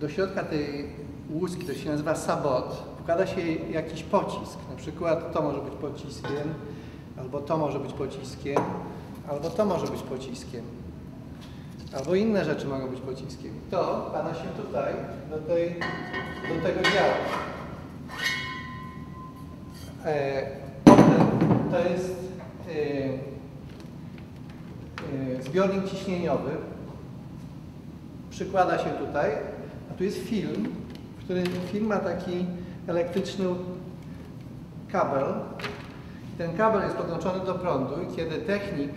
do środka tej łuski, to się nazywa sabot, wkłada się jakiś pocisk. Na przykład to może być pociskiem, albo to może być pociskiem, albo to może być pociskiem. Albo inne rzeczy mogą być pociskiem. To wkłada się tutaj, do, tej, do tego działu. E, to jest e, e, zbiornik ciśnieniowy. Przykłada się tutaj, a tu jest film, w którym film ma taki elektryczny kabel. Ten kabel jest podłączony do prądu i kiedy technik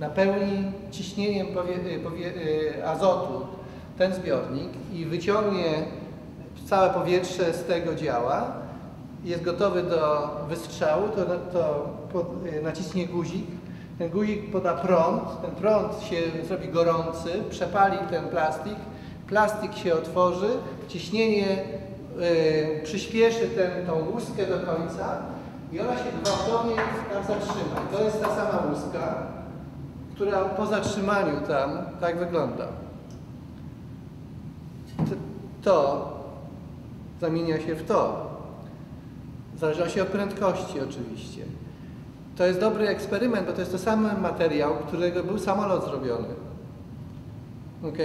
napełni ciśnieniem powie, powie, azotu ten zbiornik i wyciągnie całe powietrze z tego działa, jest gotowy do wystrzału, to, to pod, naciśnie guzik, ten guzik poda prąd, ten prąd się zrobi gorący, przepali ten plastik, plastik się otworzy, ciśnienie y, przyspieszy ten, tą łuskę do końca i ona się gwałtownie tam zatrzyma. To jest ta sama łuska, która po zatrzymaniu tam tak wygląda. To zamienia się w to. W zależności od prędkości oczywiście. To jest dobry eksperyment, bo to jest to sam materiał, którego był samolot zrobiony. Ok?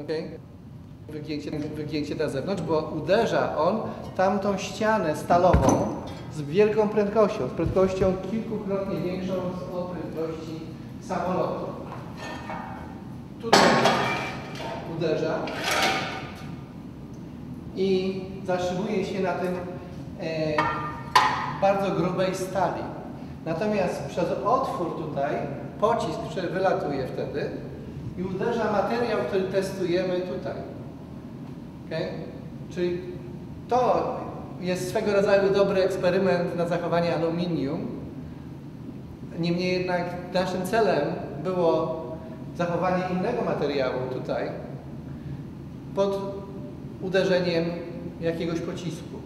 Ok? Wygięcie, wygięcie na zewnątrz, bo uderza on tamtą ścianę stalową z wielką prędkością, z prędkością kilkukrotnie większą od prędkości samolotu. Tutaj uderza i zatrzymuje się na tym e, bardzo grubej stali. Natomiast przez otwór tutaj pocisk wylatuje wtedy i uderza materiał, który testujemy tutaj. Okay? Czyli to jest swego rodzaju dobry eksperyment na zachowanie aluminium. Niemniej jednak naszym celem było zachowanie innego materiału tutaj pod uderzeniem jakiegoś pocisku.